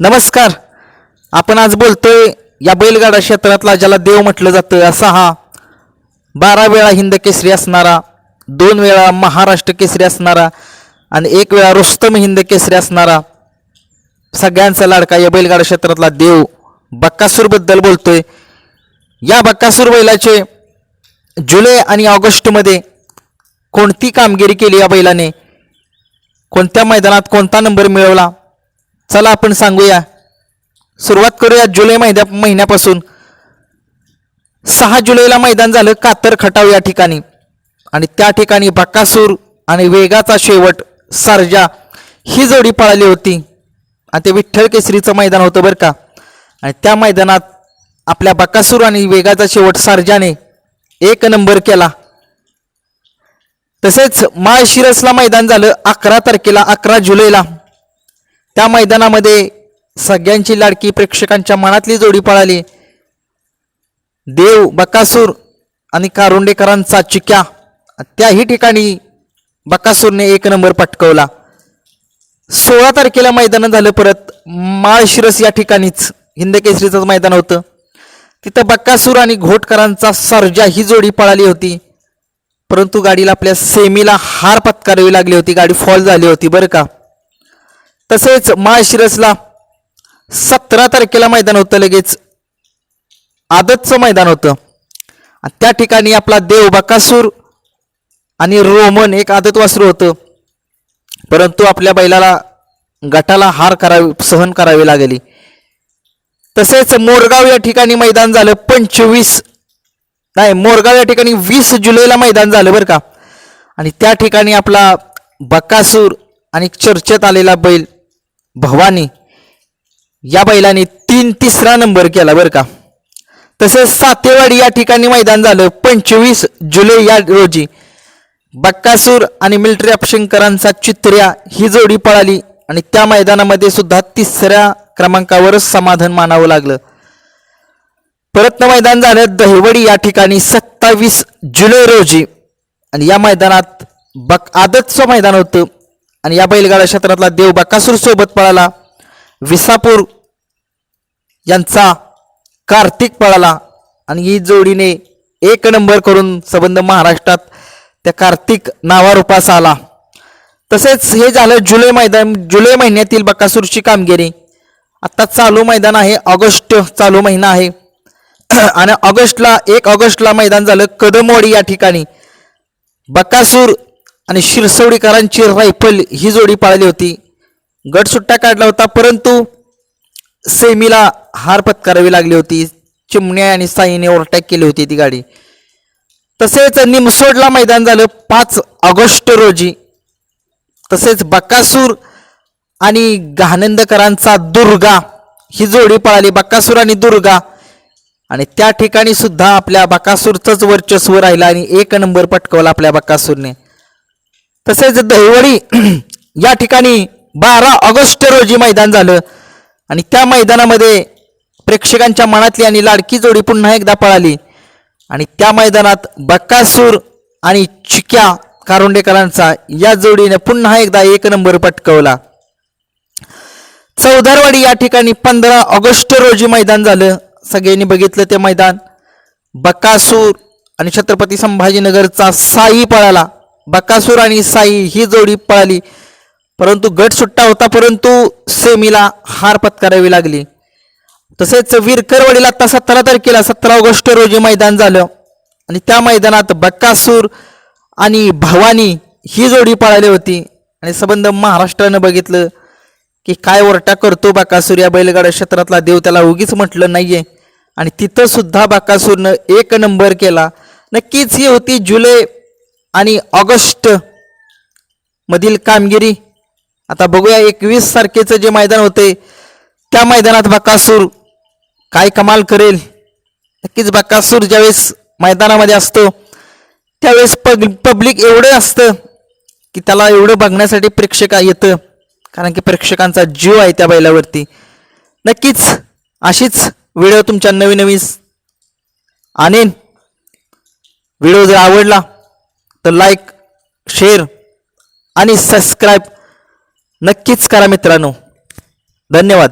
नमस्कार. आपण आज बोलतोय या बैलगाडा क्षेत्रातला ज्याला देव म्हटलं जातं असा हा बारा वेळा हिंद केसरी असणारा दोन वेळा महाराष्ट्र केसरी असणारा आणि एक वेळा रुस्तम हिंद केसरी असणारा सगळ्यांचा लाडका या बैलगाडा क्षेत्रातला देव बक्कासूरबद्दल बोलतोय. या बक्कासूर बैलाचे जुलै आणि ऑगस्टमध्ये कोणती कामगिरी केली या बैलाने? कोणत्या मैदानात कोणता नंबर मिळवला? चला आपण सांगूया. सुरुवात करूया जुलै महिन्या महिन्यापासून. सहा जुलैला मैदान झालं कातर खटाव या ठिकाणी. आणि त्या ठिकाणी बक्कासूर आणि वेगाचा शेवट सारजा ही जोडी पळाली होती. आणि ते विठ्ठल केसरीचं मैदान होतं बरं का. आणि त्या मैदानात आपल्या बकासूर आणि वेगाचा शेवट सारजाने एक नंबर केला. तसेच माळशिरसला मैदान झालं अकरा तारखेला अकरा जुलैला. त्या मैदानामध्ये सगळ्यांची लाडकी प्रेक्षकांच्या मनातली जोडी पळाली. देव बकासूर आणि कारुंडेकरांचा चिक्या. त्याही ठिकाणी बकासूरने एक नंबर पटकवला. सोळा तारखेला मैदान झालं परत. माळशिरस या ठिकाणीच हिंद केसरीचं मैदान होतं. तिथं बक्कासूर आणि घोटकरांचा सर्जा ही जोडी पळाली होती. परंतु गाडीला आपल्या सेमीला हार पत्करावी लागली होती. गाडी फॉल झाली होती बरं का? तसेच माळशिरसला सतरा तारखेला मैदान होतं लगेच आदतचं मैदान होतं. आणि त्या ठिकाणी आपला देव बकासूर आणि रोमन एक आदत वासरू होतं. परंतु आपल्या बैलाला गटाला हार करावी सहन करावी लागली. तसेच मोरगाव या ठिकाणी मैदान झालं पंचवीस नाही मोरगाव या ठिकाणी वीस जुलैला मैदान झालं बरं का. आणि त्या ठिकाणी आपला बकासूर आणि चर्चेत आलेला बैल भवानी या बैलाने तीन तिसरा नंबर केला बरं का. तसेच सातेवाडी या ठिकाणी मैदान झालं. पंचवीस जुलै या रोजी बक्कासूर आणि मिलिटरी अपशंकरांचा चित्र्या ही जोडी पळाली आणि त्या मैदानामध्ये सुद्धा तिसऱ्या क्रमांकावरच समाधान मानावं लागलं. परत मैदान झालं दहिवडी या ठिकाणी सत्तावीस जुलै रोजी. आणि या मैदानात बक आदतचं मैदान होतं. आणि या बैलगाडा क्षेत्रातला देव बकासूर सोबत पळाला. विसापूर यांचा कार्तिक पळाला. आणि ही जोडीने एक नंबर करून संबंध महाराष्ट्रात त्या कार्तिक नावारूपास आला. तसेच हे झालं जुलै मैदान जुलै महिन्यातील बकासूरची कामगिरी. आता चालू मैदान आहे ऑगस्ट चालू महिना आहे. आणि ऑगस्टला एक ऑगस्टला मैदान झालं कदमवाडी या ठिकाणी. बकासूर आणि शिरसवडीकरांची रायफल ही जोडी पाळली होती. गट सुट्टा काढला होता परंतु सेमीला हार पत्करावी लागली होती. चिमण्या आणि साईने ओव्हरटॅक केली होती ती गाडी. तसेच निमसोडला मैदान झालं पाच ऑगस्ट रोजी. तसेच बक्कासूर आणि घानंदकरांचा दुर्गा ही जोडी पळाली बक्कासूर आणि दुर्गा. आणि त्या ठिकाणी सुद्धा आपल्या बकासूरचंच वर्चस्व राहिलं आणि एक नंबर पटकवला आपल्या बक्कासूरने तसेच दहिवडी या ठिकाणी बारा ऑगस्ट रोजी मैदान झालं. आणि त्या मैदानामध्ये प्रेक्षकांच्या मनातली आणि लाडकी जोडी पुन्हा एकदा पळाली. आणि त्या मैदानात बक्कासूर आणि चिक्या कारुंडेकरांचा या जोडीने पुन्हा एकदा एक नंबर पटकवला. चौदारवाडी या ठिकाणी पंधरा ऑगस्ट रोजी मैदान झालं. सगळ्यांनी बघितलं ते मैदान. बकासूर आणि छत्रपती संभाजीनगरचा साई पळाला. बकासूर आणि साई ही जोडी पळाली. परंतु गट सुट्टा होता परंतु सेमीला हार पत्करावी लागली. तसेच विरकरवाडीला आता सतरा तारखेला सतरा ऑगस्ट रोजी मैदान झालं. आणि त्या मैदानात बक्कासूर आणि भवानी ही जोडी पळाली होती. आणि संबंध महाराष्ट्रानं बघितलं की काय वरटा करतो बाकासूर या बैलगाडा क्षेत्रातला. देव त्याला उगीच म्हटलं नाहीये. आणि तिथं सुद्धा बाकासूरनं एक नंबर केला. नक्कीच ही होती जुलै आणि ऑगस्ट मधील कामगिरी आता बघूया एकवीस तारखेचं जे मैदान होते त्या मैदानात बकासूर काय कमाल करेल? नक्कीच बकासूर ज्यावेळेस मैदानामध्ये असतो त्यावेळेस पग पब्लिक एवढं असतं की त्याला एवढं बघण्यासाठी प्रेक्षक येतं कारण की प्रेक्षकांचा जीव आहे त्या बैलावरती. नक्कीच अशीच व्हिडिओ तुमच्या नवीन नवीन आणेन. व्हिडिओ जर आवडला तर लाईक शेअर आणि सबस्क्राईब नक्कीच करा मित्रांनो. धन्यवाद.